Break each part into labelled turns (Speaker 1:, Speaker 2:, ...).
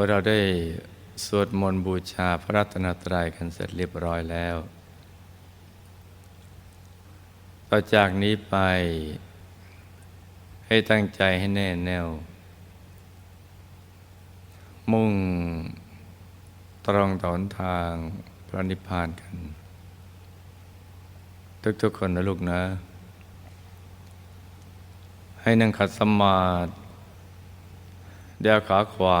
Speaker 1: มื่อเราได้สวดมนต์บูชาพระรัตนตรัยกันเสร็จเรียบร้อยแล้ว ต่อจากนี้ไปให้ตั้งใจให้แน่แน่ว มุ่งตรงต่อหนทางพระนิพพานกัน ทุกๆคนนะลูกนะ ให้นั่งขัดสมาธิเดี๋ยวขาขวา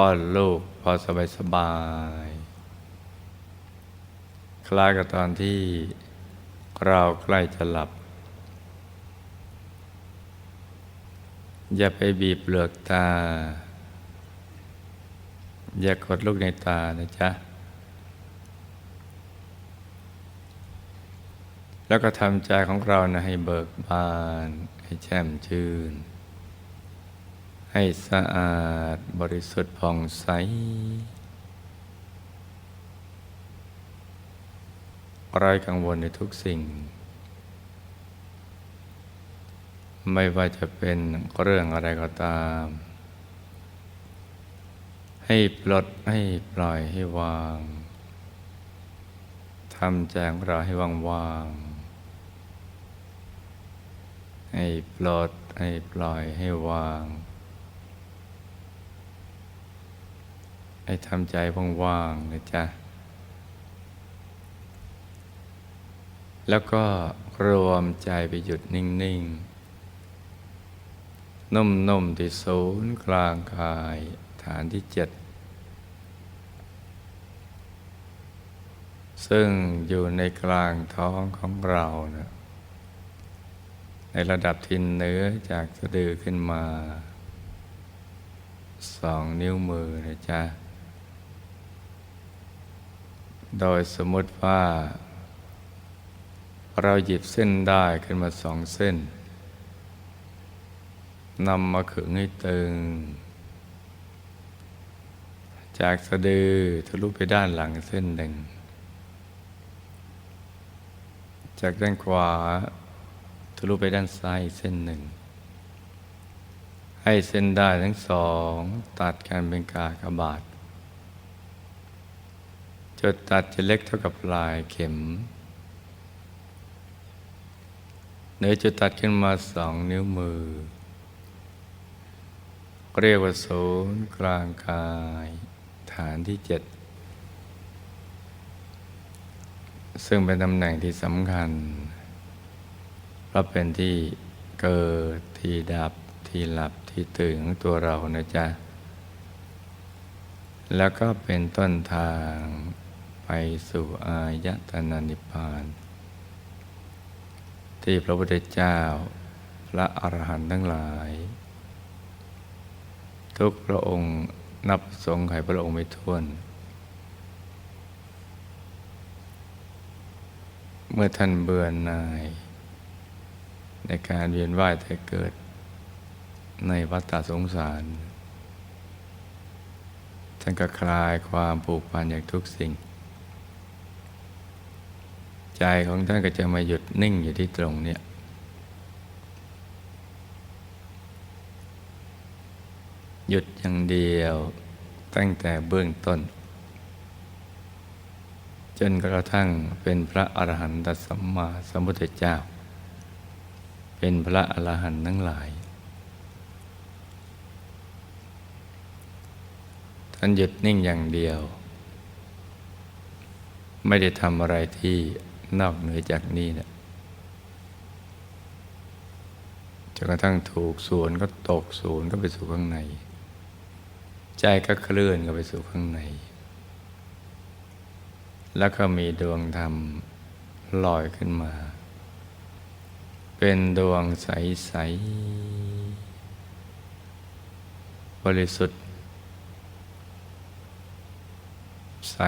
Speaker 1: ลอดลูกพอสบายสบาย คล้ายกับตอนที่เราใกล้จะหลับ อย่าไปบีบเปลือกตา อย่ากดลูกในตานะจ๊ะ แล้วก็ทำใจของเรานะให้เบิกบาน ให้แช่มชื่น ให้สะอาดบริสุทธิ์ผ่องใส ไร้กังวลในทุกสิ่ง ไม่ว่าจะเป็นเรื่องอะไรก็ตาม ให้ปลดให้ปล่อยให้วางทำใจงเราให้ว่างๆให้ปลดให้ปล่อยให้วาง ให้ทำใจว่างๆนะจ๊ะ แล้วก็รวมใจไปหยุดนิ่ง ๆ นุ่ม ๆ ที่ศูนย์กลางกายฐานที่เจ็ด ซึ่งอยู่ในกลางท้องของเรานะในระดับทินเนื้อจากสะดือขึ้นมาสองนิ้วมือนะจ๊ะ โดยสมมติว่า เราหยิบเส้นได้ขึ้นมาสองเส้นนำมาขึงให้ตึง จากสะดือทะลุไปด้านหลังเส้นหนึ่ง จากด้านขวาทะลุไปด้านซ้ายเส้นหนึ่ง ให้เส้นได้ทั้งสอง ตัดกันเป็นกากบาท จุดตัดจะเล็กเท่ากับปลายเข็มเนื้อจุดตัดขึ้นมาสองนิ้วมือ เรียกว่าศูนย์กลางกาย ฐานที่เจ็ดซึ่งเป็นตำแหน่งที่สำคัญ เพราะเป็นที่เกิดที่ดับที่หลับที่ตื่นของตัวเรานะจ๊ะ แล้วก็เป็นต้นทาง ไปสู่อายตนะนิพพาน ที่พระพุทธเจ้า พระอรหันต์ทั้งหลาย ทุกพระองค์นับสงไขพระองค์ไม่ท้วน เมื่อท่านเบื่อหน่าย ในการเวียนว่ายแต่เกิดในวัฏฏสงสาร ท่านก็คลายความผูกพันอย่างทุกสิ่ง ใจของท่านก็จะมาหยุดนิ่งอยู่ที่ตรงเนี้ยหยุดอย่างเดียวตั้งแต่เบื้องต้น จนกระทั่งเป็นพระอรหันตสัมมาสัมพุทธเจ้า เป็นพระอรหันต์ทั้งหลาย ท่านหยุดนิ่งอย่างเดียว ไม่ได้ทำอะไรที่ นอกเหนือจากนี้เนะี่ยจนกระทั่งถูกส่วนก็ตกศูนย์ก็ไปสู่ข้างใน ใจก็เคลื่อนก็ไปสู่ข้างใน แล้วก็มีดวงธรรมลอยขึ้นมา เป็นดวงใส ๆ บริสุทธิ์ ใส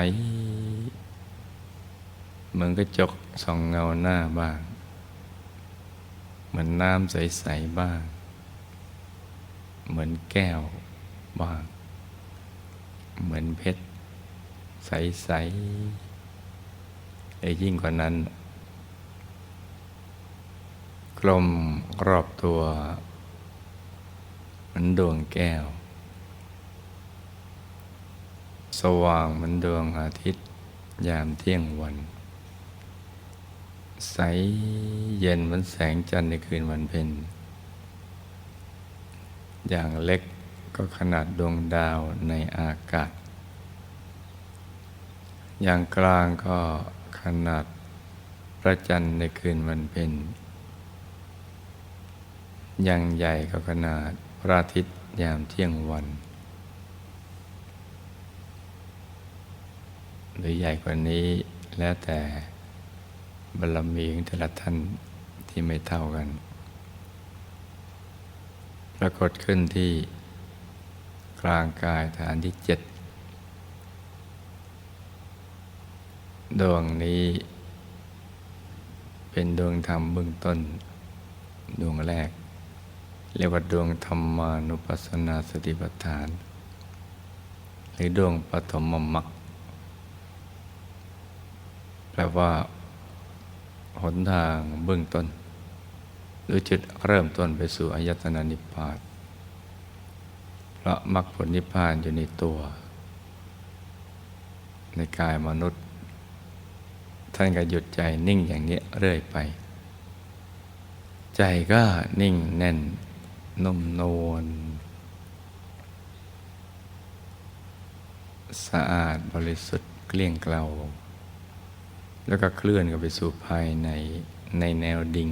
Speaker 1: เหมือนกระจกส่องเงาหน้าบ้าง เหมือนน้ำใส ๆ บ้าง เหมือนแก้วบ้าง เหมือนเพชร ใสๆไอ้ยิ่งกว่านั้น กลมรอบตัวเหมือนดวงแก้ว สว่างเหมือนดวงอาทิตย์ยามเที่ยงวัน ใสเย็นเหมือนแสงจันทร์ในคืนวันเพ็ญอย่างเล็กก็ขนาดดวงดาวในอากาศ อย่างกลางก็ขนาดพระจันทร์ในคืนวันเพ็ญอย่างใหญ่ก็ขนาดพระอาทิตย์ยามเที่ยงวัน หรือใหญ่กว่านี้แล้วแต่ บารมีของแต่ละท่านที่ไม่เท่ากัน ปรากฏขึ้นที่กลางกายฐานที่เจ็ดดวงนี้เป็นดวงธรรมเบื้องต้น ดวงแรก เรียกว่าดวงธรรมานุปัสสนาสติปัฏฐาน หรือดวงปฐมมรรคแปลว่า หนทางเบื้องต้น หรือจุดเริ่มต้นไปสู่อายตนะนิพพานเพราะมรรคผลนิพพานอยู่ในตัว ในกายมนุษย์ ท่านก็หยุดใจนิ่งอย่างนี้เรื่อยไป ใจก็นิ่งแน่นนุ่มนวลสะอาดบริสุทธิ์เกลี้ยงเกลา แล้วก็เคลื่อนกันไปสู่ภายในในแนวดิ่ง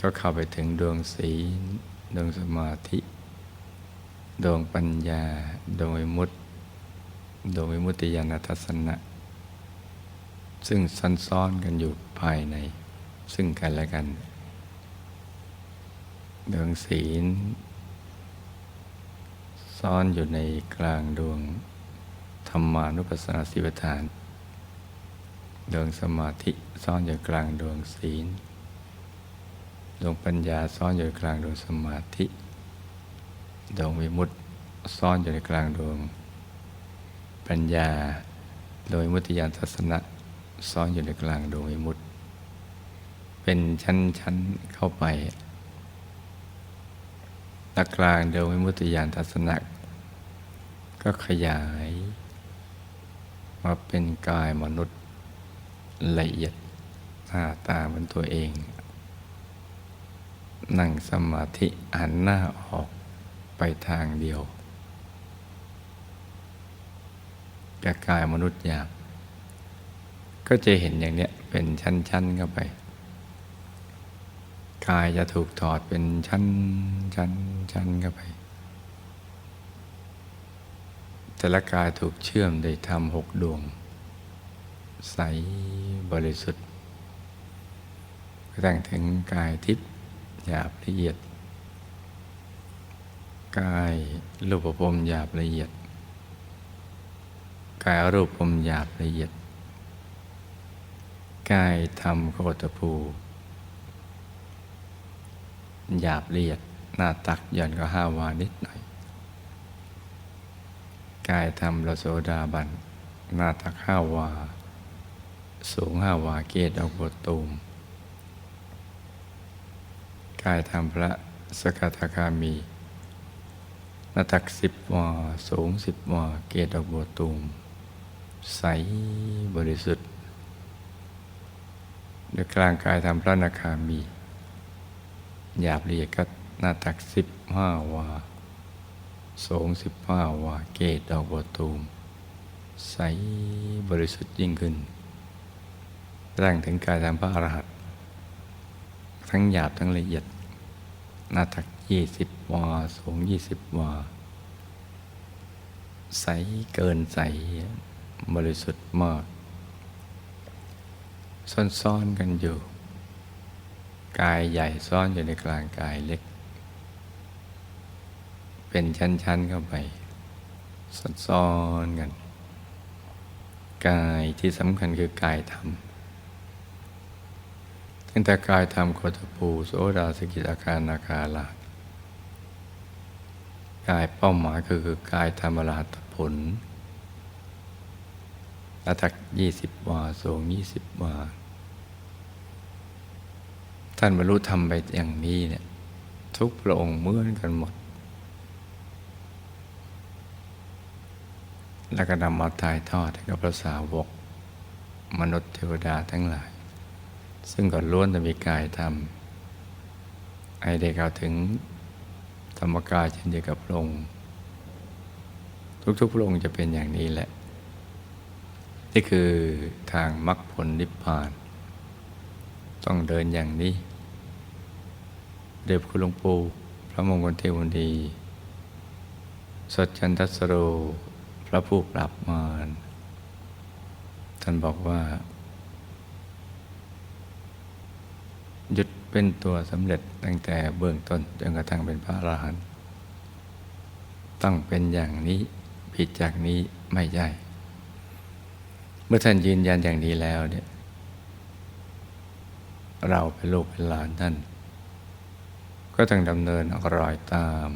Speaker 1: ก็เข้าไปถึงดวงศีดวงสมาธิ ดวงปัญญา ดวงมุตติดวงมุตติญาณทัศนะ ซึ่งซันซ้อนกันอยู่ภายใน ซึ่งกันและกัน ดวงศีล ซ้อนอยู่ในกลางดวงธรรมานุปัสสนาสิบฐาน ดวงสมาธิซ่อนอยู่กลางดวงศีล ดวงปัญญาซ่อนอยู่กลางดวงสมาธิ ดวงวิมุตติซ่อนอยู่ในกลางดวง ปัญญา โดยมุติยานทัศนะซ่อนอยู่ในกลางดวงวิมุตติ เป็นชั้นๆเข้าไปตะกลางดวงวิมุตติยานทัศนะก็ขยายมาเป็นกายมนุษย์ ละเอียดหน้าตาเหมือนตัวเอง นั่งสมาธิหันหน้าออกไปทางเดียวกับกายมนุษย์หยาบก็จะเห็นอย่างเนี้ยเป็นชั้นๆเข้าไป กายจะถูกถอดเป็นชั้นชั้นชั้นเข้าไป แต่ละกายถูกเชื่อมได้ทำหกดวง ใสบริสุทธิ์กระทั่งถึงกายทิพย์หยาบละเอียด กายรูปภพหยาบละเอียด กายรูปภพหยาบละเอียด กายธรรมโคตภูหยาบละเอียดหน้าตักย่อนก็ห้าวานิดหน่อย กายธรรมเราโสดาบันหน้าตักห้าวา สูงห้าวาเกตออกบตูม กายธรรมพระสกทาคามีหน้าตักสิบวาสูงสิบวาเกตออกบตูม ใสบริสุทธิ์โดยกลางกายธรรมพระนาคามี หยาบละเอียดก็หน้าตักสิบห้าวาสูงสิบห้าวาเกตดอกบัวตูม ใสบริสุทธิ์ยิ่งขึ้น ร่างถึงกายธรรมพระอรหันต์ทั้งหยาบทั้งละเอียดหน้าตักยี่สิบวาสูงยี่สิบวา ใสเกินใส บริสุทธิ์มาก ซ่อนๆกันอยู่ กายใหญ่ซ่อนอยู่ในกลางกายเล็ก เป็นชั้นๆเข้าไปซ่อนๆกัน กายที่สำคัญคือกายธรรม ตั้งแต่กายธรรมโคตภูโสดาสกิอาการนาคาลากายเป้าหมายคือกายธรรมรหัตผลอัตักยี่สิบวาสูงยี่สิบวา ท่านบรรลุธรรมไปอย่างนี้เนี่ยทุกพระองค์เหมือนกันหมด แล้วก็นำมาถ่ายทอดให้กับพระสาวก มนุษย์เทวดาทั้งหลาย ซึ่งก็ล้วนจะมีกายธรรมไอได้เข้าถึงธรรมกายเช่นเดียวกับพระองค์ทุกๆพระองค์จะเป็นอย่างนี้แหละ นี่คือทางมรรคผลนิพพาน ต้องเดินอย่างนี้ เด็บคุณหลวงปู่พระมงคลเทวดีสัจจันทสโร พระผู้ปรับมารท่านบอกว่า หยุด เป็นตัวสำเร็จตั้งแต่เบื้องต้นจนกระทั่งเป็นพระอรหันต์ต้องเป็นอย่างนี้ผิดจากนี้ไม่ใช่เมื่อท่านยืนยันอย่างนี้แล้วเนี่ยเราเป็นลูกเป็นหลานท่าน ก็ต้องดำเนินรอยตาม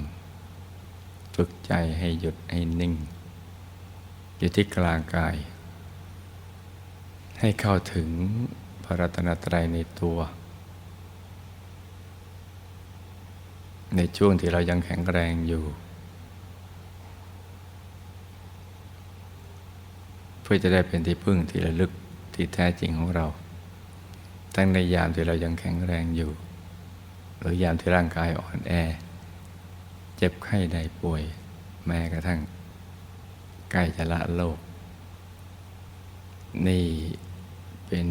Speaker 1: ฝึกใจให้หยุดให้นิ่ง อยู่ที่กลางกาย ให้เข้าถึงพระรัตนตรัยในตัว ในช่วงที่เรายังแข็งแรงอยู่ เพื่อจะได้เป็นที่พึ่งที่ระลึกที่แท้จริงของเรา ทั้งในยามที่เรายังแข็งแรงอยู่ หรือยามที่ร่างกายอ่อนแอ เจ็บไข้ได้ป่วย แม้กระทั่ง ใกล้จะละโลก นี่เป็น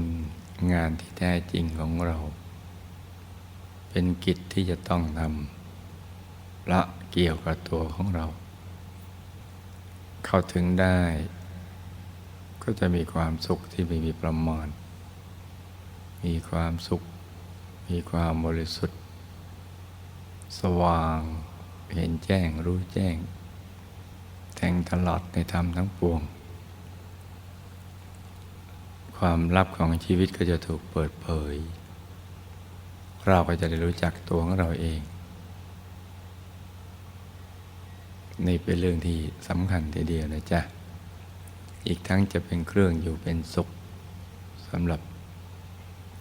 Speaker 1: งานที่แท้จริงของเรา เป็นกิจที่จะต้องทำ ละเกี่ยวกับตัวของเรา เข้าถึงได้ ก็จะมีความสุขที่ไม่มีประมาณ มีความสุข มีความบริสุทธิ์ สว่าง เห็นแจ้งรู้แจ้ง แทงตลอดในธรรมทั้งปวง ความลับของชีวิตก็จะถูกเปิดเผย เราก็จะได้รู้จักตัวของเราเอง นี่เป็นเรื่องที่สำคัญทีเดียวนะจ๊ะ อีกทั้งจะเป็นเครื่องอยู่เป็นสุขสำหรับ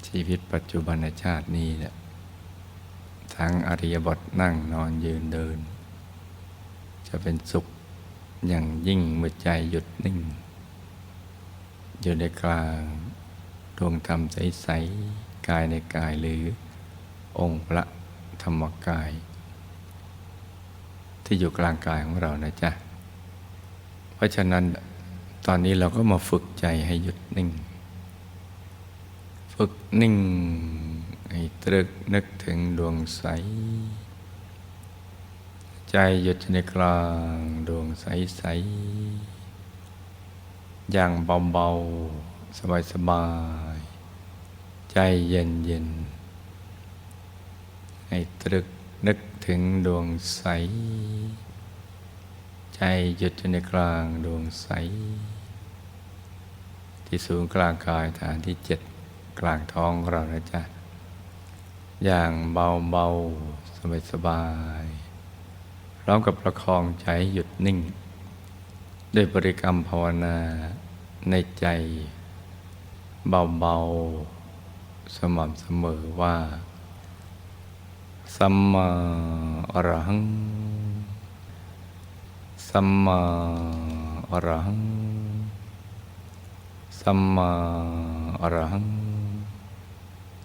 Speaker 1: ชีวิตปัจจุบันชาตินี้แหละทั้งอริยบทนั่งนอนยืนเดิน จะเป็นสุขอย่างยิ่งเมื่อใจหยุดนิ่ง อยู่ในกลางดวงธรรมใส ๆ กายในกายหรือองค์พระธรรมกาย ที่อยู่กลางกายของเรานะจ๊ะ เพราะฉะนั้นตอนนี้เราก็มาฝึกใจให้หยุดนิ่ง ฝึกนิ่งให้ตรึกนึกถึงดวงใส ใจหยุดในกลางดวงใสใส อย่างเบาๆ สบายๆ ใจเย็นเย็นให้ตรึกนึก ถึงดวงใส ใจหยุดอยู่ในกลางดวงใส ที่ศูนย์กลางกายฐานที่เจ็ดกลางท้องเรานะจ๊ะ อย่างเบาๆสบายๆพร้อมกับประคองใจหยุดนิ่ง ด้วยบริกรรมภาวนาในใจเบาๆสม่ำเสมอว่า สัมมาอรหัง สัมมาอรหัง สัมมาอรหัง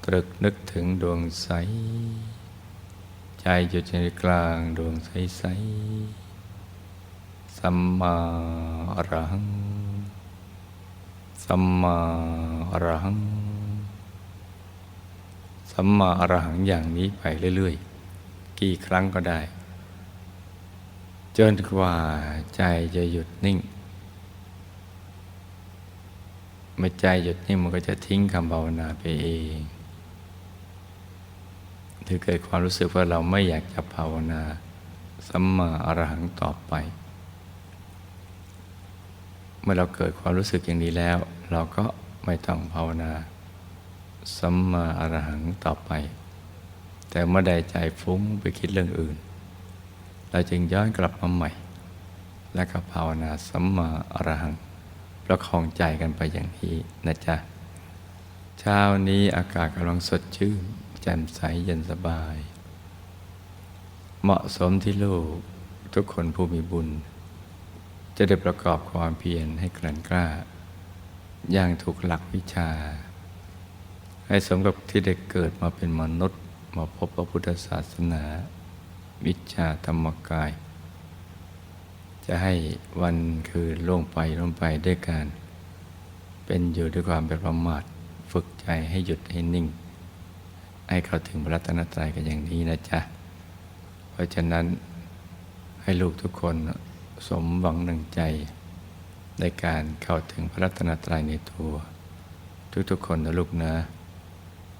Speaker 1: ตรึกนึกถึงดวงใส ใจอยู่ในกลางดวงใสใสสัมมาอรหัง สัมมาอรหัง สัมมาอรหังอย่างนี้ไปเรื่อย ๆ กี่ครั้งก็ได้ จนกว่าใจจะหยุดนิ่ง เมื่อใจหยุดนิ่งมันก็จะทิ้งคำภาวนาไปเองถือเกิดความรู้สึกว่าเราไม่อยากจะภาวนาสัมมาอรหังต่อไป เมื่อเราเกิดความรู้สึกอย่างนี้แล้ว เราก็ไม่ต้องภาวนา สัมมาอรหังต่อไป แต่เมื่อใดใจฟุ้งไปคิดเรื่องอื่น เราจึงย้อนกลับมาใหม่ และก็ภาวนาสัมมาอรหัง ประคองใจกันไปอย่างนี้นะจ๊ะ เช้านี้อากาศกำลังสดชื่น แจ่มใสเย็นสบาย เหมาะสมที่ลูกทุกคนผู้มีบุญ จะได้ประกอบความเพียรให้กลั่นกล้าอย่างถูกหลักวิชา ให้สมกับที่ได้เกิดมาเป็นมนุษย์มาพบพระพุทธศาสนา วิชาธรรมกาย จะให้วันคืนล่วงไปล่วงไปด้วยการ เป็นอยู่ด้วยความเป็นประมาทฝึกใจให้หยุดให้นิ่ง ให้เข้าถึงพระรัตนตรัยกันอย่างนี้นะจ๊ะ เพราะฉะนั้นให้ลูกทุกคนสมหวังหนึ่งใจ ในการเข้าถึงพระรัตนตรัยในตัว ทุกๆคนนะลูกนะ